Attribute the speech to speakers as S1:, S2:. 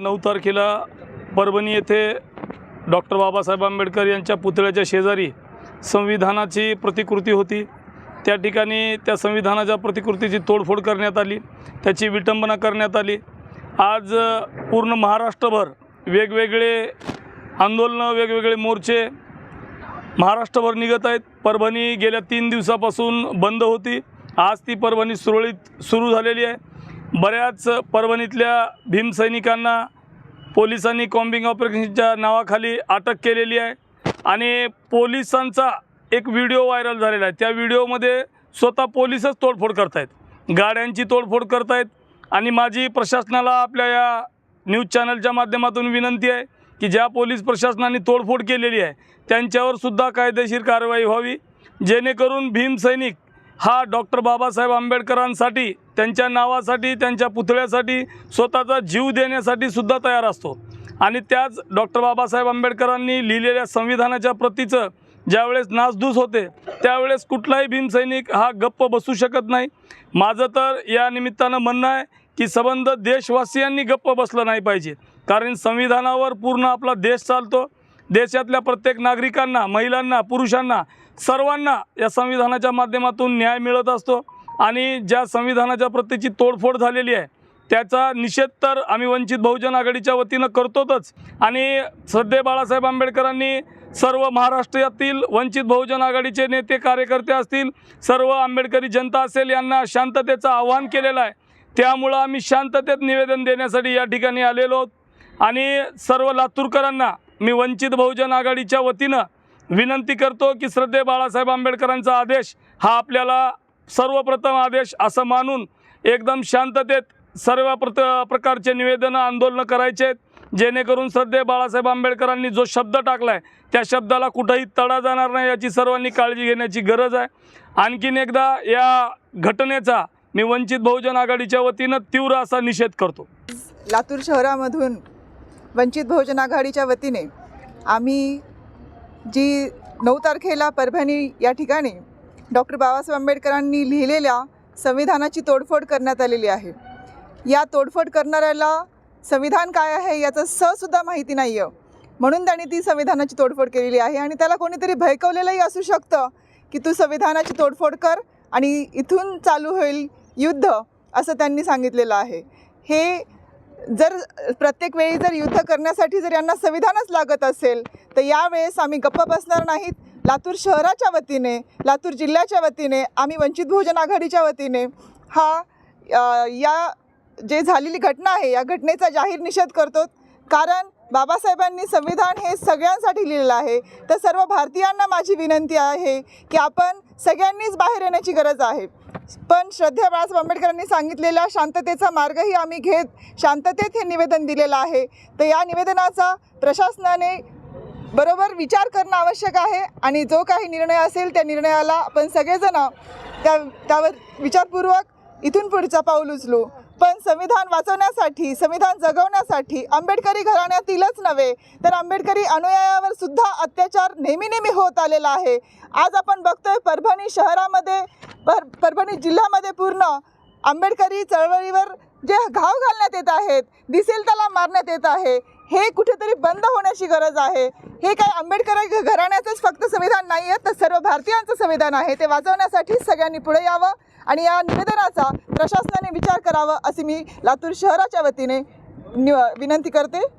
S1: नऊ तारखेला परभणी येथे डॉक्टर बाबासाहेब आंबेडकर यांच्या पुतळ्याच्या शेजारी संविधानाची प्रतिकृती होती. त्या ठिकाणी त्या संविधानाच्या प्रतिकृतीची तोडफोड करण्यात आली. त्याची विटंबना करण्यात आली. आज पूर्ण महाराष्ट्रभर वेगवेगळे आंदोलनं वेगवेगळे मोर्चे महाराष्ट्रभर निघत आहेत. परभणी गेल्या तीन दिवसापासून बंद होती. आज ती परभणी सुरळीत सुरू झालेली आहे. बऱ्याच परभणीतल्या भीमसैनिकांना पोलिसांनी कॉम्बिंग ऑपरेशनच्या नावाखाली अटक केलेली आहे. आणि पोलिसांचा एक व्हिडिओ व्हायरल झालेला आहे. त्या व्हिडिओमध्ये स्वतः पोलिसच तोडफोड करतायत. गाड्यांची तोडफोड करतायत. आणि माझी प्रशासनाला आपल्या या न्यूज चॅनलच्या माध्यमातून विनंती आहे की ज्या पोलीस प्रशासनाने तोडफोड केलेली आहे त्यांच्यावर सुद्धा कायदेशीर कारवाई व्हावी. जेणेकरून भीमसैनिक हा डॉक्टर बाबासाहेब आंबेडकरांसाठी त्यांच्या नावासाठी त्यांच्या पुतळ्यासाठी स्वतःचा जीव देण्यासाठी सुद्धा तयार असतो. आणि त्याच डॉक्टर बाबासाहेब आंबेडकरांनी लिहिलेल्या संविधानाच्या प्रतीचं ज्यावेळेस नासधूस होते त्यावेळेस कुठलाही भीमसैनिक हा गप्प बसू शकत नाही. माझं तर या निमित्तानं म्हणणं आहे की संबंध देशवासियांनी गप्प बसलं नाही पाहिजे. कारण संविधानावर पूर्ण आपला देश चालतो. देशातल्या प्रत्येक नागरिकांना महिलांना पुरुषांना सर्वांना या संविधानाच्या माध्यमातून न्याय मिळत असतो आणि ज्या संविधानाच्या प्रतीची तोडफोड झालेली आहे त्याचा निषेध तर आम्ही वंचित बहुजन आघाडीच्या वतीनं करतोच आणि सध्या बाळासाहेब आंबेडकरांनी सर्व महाराष्ट्रातील वंचित बहुजन आघाडीचे नेते कार्यकर्ते असतील सर्व आंबेडकरी जनता असेल यांना शांततेचं आव्हान केलेलं आहे. त्यामुळं आम्ही शांततेत निवेदन देण्यासाठी या ठिकाणी आलेलो आहोत. आणि सर्व लातूरकरांना मी वंचित बहुजन आघाडीच्या वतीनं विनंती करतो की श्रद्धे बाळासाहेब आंबेडकरांचा आदेश हा आपल्याला सर्वप्रथम आदेश असं मानून एकदम शांततेत सर्व प्रत प्रकारचे निवेदनं आंदोलनं करायचे आहेत. जेणेकरून श्रद्धे बाळासाहेब आंबेडकरांनी जो शब्द टाकला आहे त्या शब्दाला कुठंही तडा जाणार नाही याची सर्वांनी काळजी घेण्याची गरज आहे. आणखीन एकदा या घटनेचा मी वंचित बहुजन आघाडीच्या वतीनं तीव्र असा निषेध करतो.
S2: लातूर शहरामधून वंचित बहुजन आघाडीच्या वतीने आम्ही जी नऊ तारखेला परभणी या ठिकाणी डॉक्टर बाबासाहेब आंबेडकरांनी लिहिलेल्या संविधानाची तोडफोड करण्यात आलेली आहे. या तोडफोड करणाऱ्याला संविधान काय आहे याचं सहसुद्धा माहिती नाही आहे म्हणून त्यांनी ती संविधानाची तोडफोड केलेली आहे आणि त्याला कोणीतरी भयकवलेलंही असू शकतं की तू संविधानाची तोडफोड कर आणि इथून चालू होईल युद्ध असं त्यांनी सांगितलेलं आहे. हे जर प्रत्येक वेळी जर युद्ध करण्यासाठी जर यांना संविधानच लागत असेल तर यावेळेस आम्ही गप्प बसणार नाहीत. लातूर शहराच्या वतीने लातूर जिल्ह्याच्या वतीने आम्ही वंचित बहुजन आघाडीच्या वतीने हा या जे झालेली घटना आहे या घटनेचा जाहीर निषेध करतो. कारण बाबासाहेबांनी संविधान हे सगळ्यांसाठी लिहिलेलं आहे. तर सर्व भारतीयांना माझी विनंती आहे की आपण सगळ्यांनीच बाहेर येण्याची गरज आहे. पण श्रद्धा बाळासाहेब आंबेडकरांनी सांगितलेला शांततेचा मार्गही आम्ही घेत शांततेत हे निवेदन दिलेलं आहे. तर या निवेदनाचा प्रशासनाने बरोबर विचार करणं आवश्यक आहे आणि जो काही निर्णय असेल त्या निर्णयाला आपण सगळेजण त्या त्यावर विचारपूर्वक इथून पुढचा पाऊल उचलू. पण संविधान वाचवण्यासाठी संविधान जगवण्यासाठी आंबेडकरी घराण्यातीलच नव्हे तर आंबेडकरी अनुयायावर सुद्धा अत्याचार नेहमी नेहमी होत आलेला आहे. आज आपण बघतोय परभणी शहरामध्ये पर परभणी जिल्ह्यामध्ये पूर्ण आंबेडकरी चळवळीवर जे घाव घालण्यात येत आहेत दिसेल त्याला मारण्यात येत आहे हे कुठेतरी बंद होण्याची गरज आहे. हे काय आंबेडकर घराण्याचंच फक्त संविधान नाही आहे तर सर्व भारतीयांचं संविधान आहे ते वाचवण्यासाठी सगळ्यांनी पुढे यावं आणि या निवेदनाचा प्रशासनाने विचार करावा असे मी लातूर शहराच्या वतीने विनंती करते.